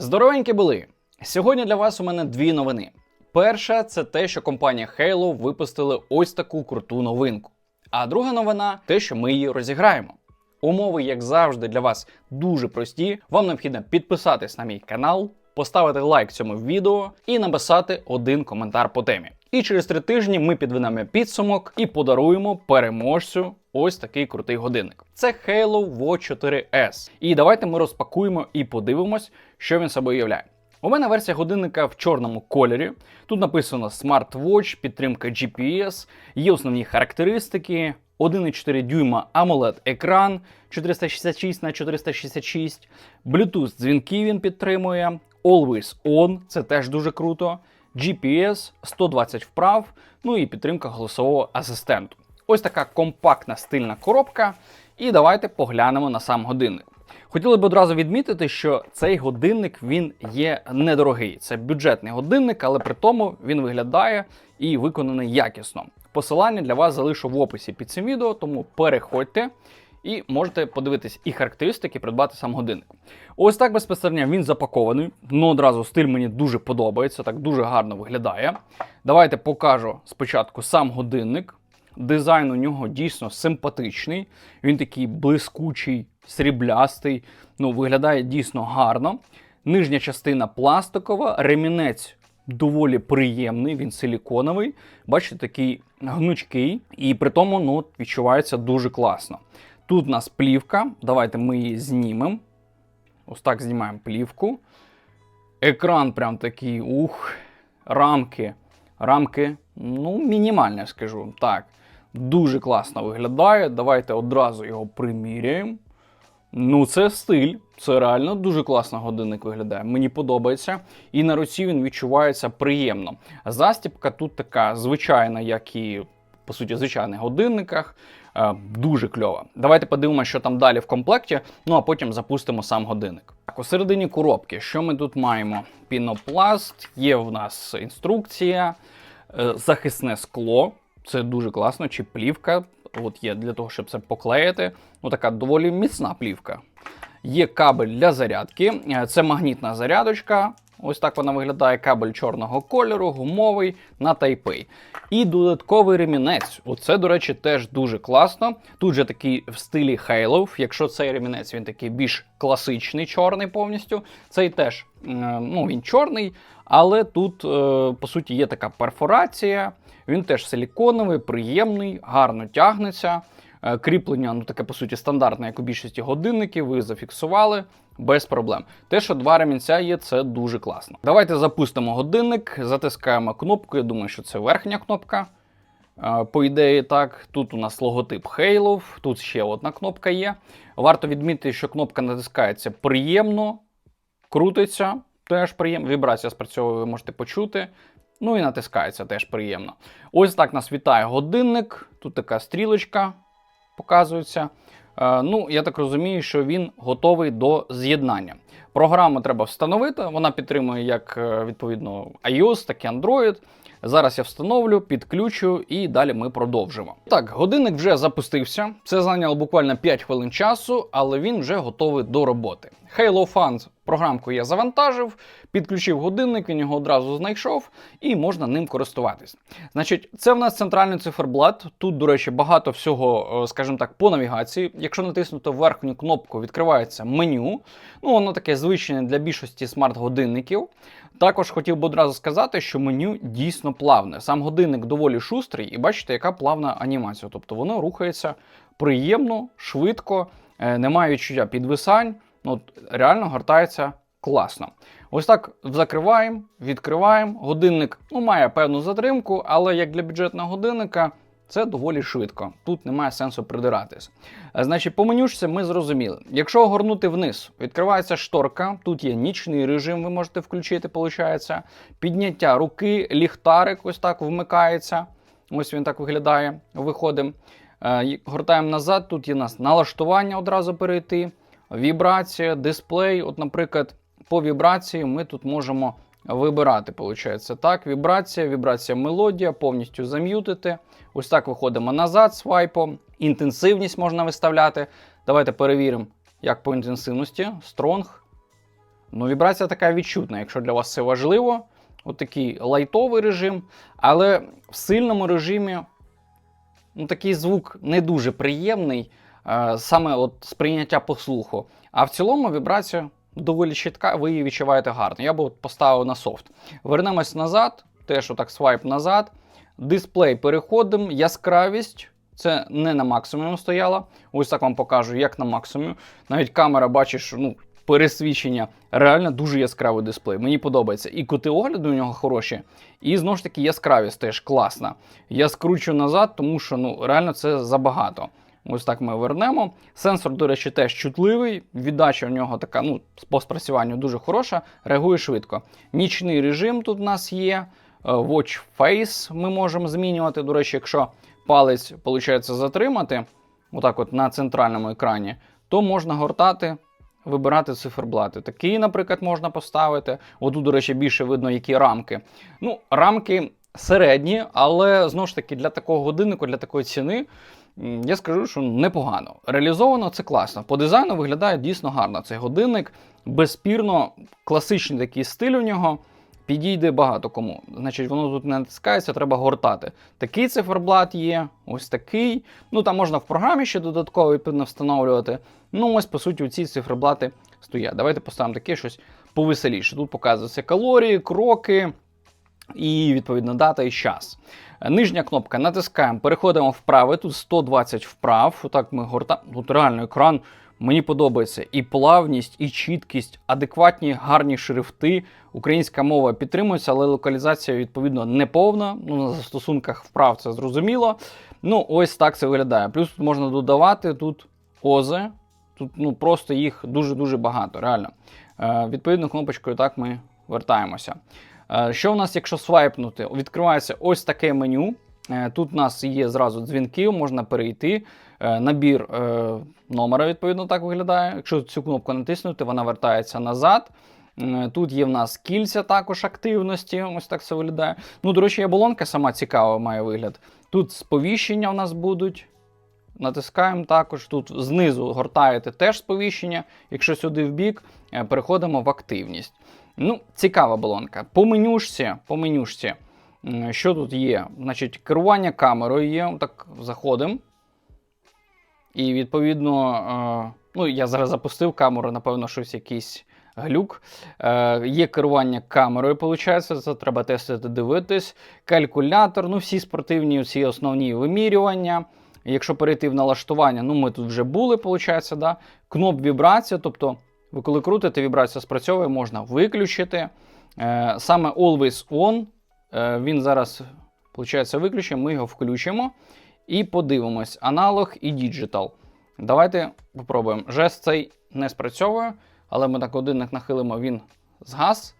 Здоровенькі були! Сьогодні для вас у мене дві новини. Перша це те, що компанія Halo випустили ось таку круту новинку. А друга новина те, що ми її розіграємо. Умови, як завжди, для вас дуже прості. Вам необхідно підписатись на мій канал, поставити лайк цьому відео і написати один коментар по темі. І через три тижні ми підведемо підсумок і подаруємо переможцю ось такий крутий годинник. Це Halo Watch 4S. І давайте ми розпакуємо і подивимось, що він собою являє. У мене версія годинника в чорному кольорі. Тут написано Smart Watch, підтримка GPS, є основні характеристики. 1,4 дюйма AMOLED екран 466 на 466, Bluetooth дзвінки він підтримує, Always On, це теж дуже круто. GPS, 120 вправ, ну і підтримка голосового асистенту. Ось така компактна стильна коробка. І давайте поглянемо на сам годинник. Хотіли б одразу відмітити, що цей годинник він є недорогий. Це бюджетний годинник, але при тому він виглядає і виконаний якісно. Посилання для вас залишу в описі під цим відео, тому переходьте і можете подивитись і характеристики, придбати сам годинник. Ось так безпосередньо він запакований. Ну одразу стиль мені дуже подобається, так дуже гарно виглядає. Давайте покажу спочатку сам годинник. Дизайн у нього дійсно симпатичний. Він такий блискучий, сріблястий. Ну, виглядає дійсно гарно. Нижня частина пластикова, ремінець доволі приємний, він силіконовий. Бачите, такий гнучкий, і при тому ну, відчувається дуже класно. Тут у нас плівка. Давайте ми її знімемо. Ось так знімаємо плівку. Екран прям такий, ух, рамки. Рамки, ну, мінімальні, скажу. Так. Дуже класно виглядає. Давайте одразу його приміряємо. Ну, це стиль. Це реально дуже класно годинник виглядає. Мені подобається. І на руці він відчувається приємно. Застібка тут така звичайна, як і по суті, звичайних годинниках. Е, Дуже кльова. Давайте подивимося, що там далі в комплекті. Ну а потім запустимо сам годинник. Так, у середині коробки, що ми тут маємо? Пінопласт, є в нас інструкція, е, захисне скло. Це дуже класно, чи плівка. От є для того, щоб це поклеїти. Ну, така доволі міцна плівка. Є кабель для зарядки. Е, Це магнітна зарядочка. Ось так вона виглядає. Кабель чорного кольору, гумовий на Type-A. І додатковий ремінець. Оце, до речі, теж дуже класно. Тут же такий в стилі Halo. Якщо цей ремінець він такий більш класичний, чорний повністю. Цей теж ну, він чорний, але тут, е, по суті, є така перфорація. Він теж силіконовий, приємний, гарно тягнеться. Е, Кріплення, ну таке по суті стандартне, як у більшості годинників, ви зафіксували без проблем. Те, що два ремінця є, це дуже класно. Давайте запустимо годинник, затискаємо кнопку. Я думаю, що це верхня кнопка. По ідеї, так, тут у нас логотип Halo, тут ще одна кнопка є. Варто відмітити, що кнопка натискається приємно, крутиться, теж приємно. Вібрація спрацьовує, ви можете почути. Ну і натискається теж приємно. Ось так нас вітає годинник. Тут така стрілочка показується. Е, ну, я так розумію, що він готовий до з'єднання. Програму треба встановити, вона підтримує як е, відповідно iOS, так і Android. Зараз я встановлю, підключу і далі ми продовжимо. Так, годинник вже запустився. Це зайняло буквально 5 хвилин часу, але він вже готовий до роботи. Halo Fans програмку я завантажив, підключив годинник, він його одразу знайшов і можна ним користуватись. Значить, це в нас центральний циферблат. Тут, до речі, багато всього, е, скажімо так, по навігації. Якщо натиснути верхню кнопку, відкривається меню. Ну, воно таке звичне для більшості смарт-годинників. Також хотів би одразу сказати, що меню дійсно плавне. Сам годинник доволі шустрий, і бачите, яка плавна анімація. Тобто воно рухається приємно, швидко, е, немає відчуття підвисань. Ну, реально гортається класно. Ось так закриваємо, відкриваємо. Годинник ну, має певну затримку, але як для бюджетного годинника це доволі швидко. Тут немає сенсу придиратись. Е, Значить, по менюшці ми зрозуміли. Якщо огорнути вниз, відкривається шторка, тут є нічний режим, ви можете включити, виходить. Підняття руки, ліхтарик ось так вмикається. Ось він так виглядає. Виходимо. Е, Гортаємо назад, тут є у нас налаштування одразу перейти, вібрація, дисплей. От, наприклад, по вібрації ми тут можемо вибирати. Получається так, вібрація, вібрація мелодія, повністю зам'ютити. Ось так виходимо назад свайпом. Інтенсивність можна виставляти. Давайте перевіримо, як по інтенсивності. Strong. Ну, вібрація така відчутна, якщо для вас це важливо. От лайтовий режим, але в сильному режимі ну, такий звук не дуже приємний, саме от сприйняття по слуху. А в цілому вібрація доволі чітка, ви її відчуваєте гарно. Я б поставив на софт. Вернемось назад, теж отак свайп назад. Дисплей переходимо, яскравість. Це не на максимумі стояла. Ось так вам покажу, як на максимумі. Навіть камера, бачиш, ну, пересвідчення. Реально дуже яскравий дисплей. Мені подобається. І кути огляду у нього хороші, і знову ж таки яскравість теж класна. Я скручу назад, тому що ну, реально це забагато. Ось так ми вернемо. Сенсор, до речі, теж чутливий. Віддача в нього така, ну, по спрацюванню дуже хороша, реагує швидко. Нічний режим тут у нас є. Е, Watch Face ми можемо змінювати. До речі, якщо палець виходить затримати, отак от на центральному екрані, то можна гортати, вибирати циферблати. Такий, наприклад, можна поставити. Отут, до речі, більше видно, які рамки. Ну, рамки середні, але знову ж таки для такого годиннику, для такої ціни. Я скажу, що непогано. Реалізовано це класно. По дизайну виглядає дійсно гарно. Цей годинник безспірно класичний такий стиль у нього. Підійде багато кому. Значить, воно тут не натискається, треба гортати. Такий циферблат є, ось такий. Ну там можна в програмі ще додатково відповідно встановлювати. Ну, ось, по суті, ці циферблати стоять. Давайте поставимо таке щось повеселіше. Тут показуються калорії, кроки і відповідно дата і час. Нижня кнопка натискаємо, переходимо вправо. Тут 120 вправ. Отак ми гортаємо. Тут реально екран. Мені подобається і плавність, і чіткість, адекватні гарні шрифти. Українська мова підтримується, але локалізація відповідно не повна. Ну, на застосунках вправ це зрозуміло. Ну, ось так це виглядає. Плюс тут можна додавати тут ози. Тут ну, просто їх дуже-дуже багато, реально. Е, відповідно, кнопочкою так ми вертаємося. Е, що у нас, якщо свайпнути? Відкривається ось таке меню. Е, Тут у нас є зразу дзвінки, можна перейти. Е, Набір номера, відповідно, так виглядає. Якщо цю кнопку натиснути, вона вертається назад. Тут є в нас кільця також активності, ось так це виглядає. Ну, до речі, оболонка сама цікава має вигляд. Тут сповіщення у нас будуть. Натискаємо також. Тут знизу гортаєте теж сповіщення. Якщо сюди в бік, е, переходимо в активність. Ну, цікава балонка. По менюшці, по менюшці, що тут є? Значить, керування камерою є. Так, заходимо. І відповідно, е, ну, я зараз запустив камеру, напевно, щось якийсь глюк. Е, є керування камерою, виходить, це треба тестити, дивитись. Калькулятор, ну, всі спортивні, всі основні вимірювання. Якщо перейти в налаштування, ну ми тут вже були, виходить, да? кноп вібрація, тобто ви коли крутите, вібрація спрацьовує, можна виключити. Е, саме Always On, е, він зараз, виходить, виключимо, ми його включимо і подивимось: аналог і діджитал. Давайте попробуємо. Жест цей не спрацьовує, але ми так годинник нахилимо, він згас.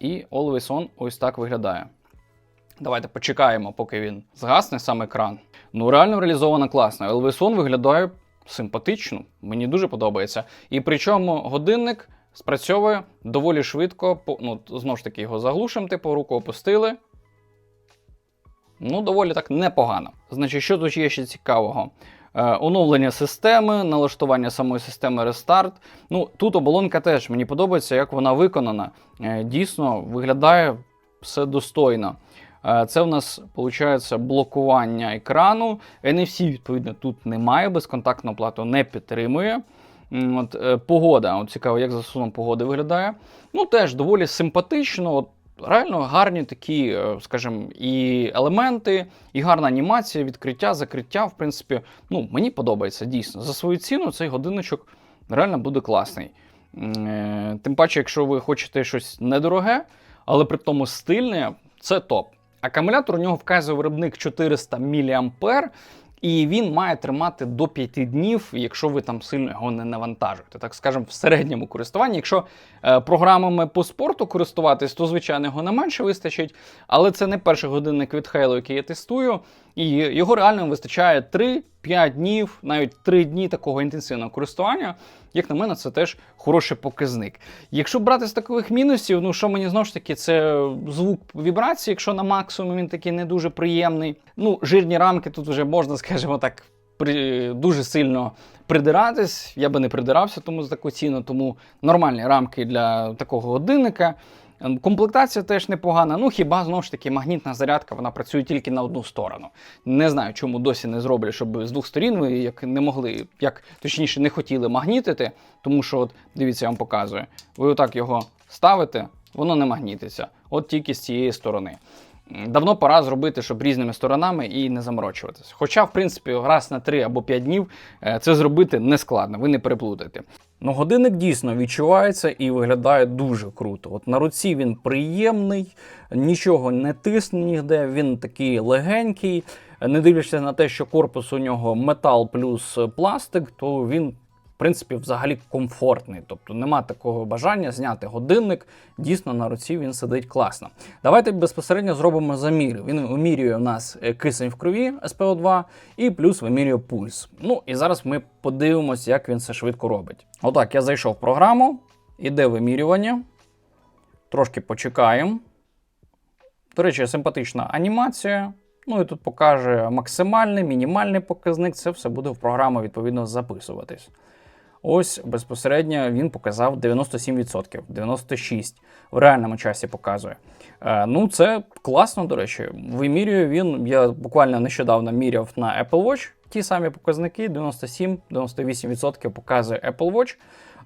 І Always On ось так виглядає. Давайте почекаємо, поки він згасне сам екран. Ну, реально реалізовано класно. On виглядає симпатично, мені дуже подобається. І причому годинник спрацьовує доволі швидко. Ну, знову ж таки, його заглушимо, типу, руку опустили. Ну, доволі так непогано. Значить, що тут є ще цікавого? Е, оновлення системи, налаштування самої системи рестарт. Ну, тут оболонка теж мені подобається, як вона виконана. Е, дійсно, виглядає все достойно. Е, Це у нас виходить блокування екрану. NFC, відповідно, тут немає, безконтактну плату не підтримує. От, е, погода, от цікаво, як за засуном погоди виглядає. Ну, теж доволі симпатично. От, реально гарні такі, е, скажімо, і елементи, і гарна анімація, відкриття, закриття. В принципі, ну, мені подобається дійсно. За свою ціну цей годинничок реально буде класний. Тим паче, якщо ви хочете щось недороге, але при тому стильне, це топ. Акумулятор у нього вказує виробник 400 мА, і він має тримати до 5 днів, якщо ви там сильно його не навантажуєте. Так скажемо, в середньому користуванні. Якщо е, програмами по спорту користуватись, то звичайно його не менше вистачить. Але це не перший годинник від Halo, який я тестую. І його реально вистачає 3-5 днів, навіть 3 дні такого інтенсивного користування. Як на мене, це теж хороший показник. Якщо брати з таких мінусів, ну що мені знову ж таки, це звук вібрації, якщо на максимум він такий не дуже приємний. Ну, жирні рамки тут вже можна, скажімо так, при, дуже сильно придиратись, я би не придирався тому за таку ціну, тому нормальні рамки для такого годинника. Ем, Комплектація теж непогана. Ну хіба знову ж таки магнітна зарядка вона працює тільки на одну сторону. Не знаю, чому досі не зроблять, щоб з двох сторін ви як не могли, як точніше не хотіли магнітити, тому що, от дивіться, я вам показую. Ви отак його ставите, воно не магнітиться. От тільки з цієї сторони. Давно пора зробити, щоб різними сторонами і не заморочуватися. Хоча, в принципі, раз на 3 або 5 днів е, це зробити не складно, ви не переплутаєте. Ну, годинник дійсно відчувається і виглядає дуже круто. От на руці він приємний, нічого не тисне ніде, він такий легенький. Не дивлячись на те, що корпус у нього метал плюс пластик, то він. Принципі, взагалі комфортний, тобто нема такого бажання зняти годинник. Дійсно, на руці він сидить класно. Давайте безпосередньо зробимо заміри. Він вимірює у нас е, кисень в крові СПО2 і плюс вимірює пульс. Ну і зараз ми подивимося, як він це швидко робить. Отак, я зайшов в програму, іде вимірювання. Трошки почекаємо. До речі, симпатична анімація. Ну і тут покаже максимальний, мінімальний показник. Це все буде в програму відповідно записуватись. Ось безпосередньо він показав 97%, 96% в реальному часі показує. Е, ну, це класно, до речі. Вимірює він. Я буквально нещодавно міряв на Apple Watch ті самі показники: 97-98% показує Apple Watch.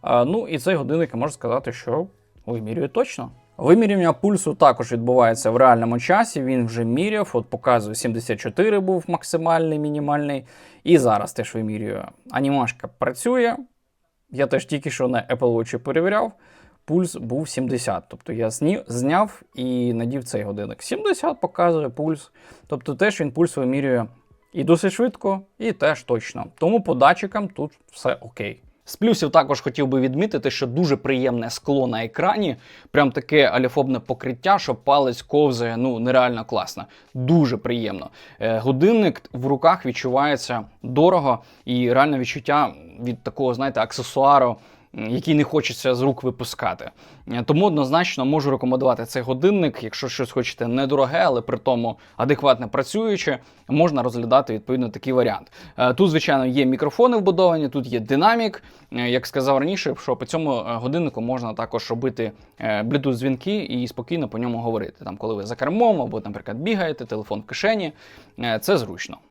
Е, ну і цей годинник я можу сказати, що вимірює точно. Вимірювання пульсу також відбувається в реальному часі. Він вже міряв, от показує 74 був максимальний, мінімальний. І зараз теж вимірює. Анімашка працює. Я теж тільки що на Apple Watch перевіряв. Пульс був 70. Тобто я зняв і надів цей годинник. 70 показує пульс. Тобто теж він пульс вимірює і досить швидко, і теж точно. Тому по датчикам тут все окей. З плюсів також хотів би відмітити, що дуже приємне скло на екрані, прям таке аліфобне покриття, що палець ковзає, ну нереально класно. Дуже приємно. Е, годинник в руках відчувається дорого і реальне відчуття від такого, знаєте, аксесуару, який не хочеться з рук випускати. Тому однозначно можу рекомендувати цей годинник, якщо щось хочете недороге, але при тому адекватно працююче, можна розглядати відповідно такий варіант. Е, Тут, звичайно, є мікрофони вбудовані, тут є динамік. Е, Як сказав раніше, що по цьому е, годиннику можна також робити Bluetooth дзвінки і спокійно по ньому говорити. Там, коли ви за кермом або, наприклад, бігаєте, телефон в кишені, це зручно.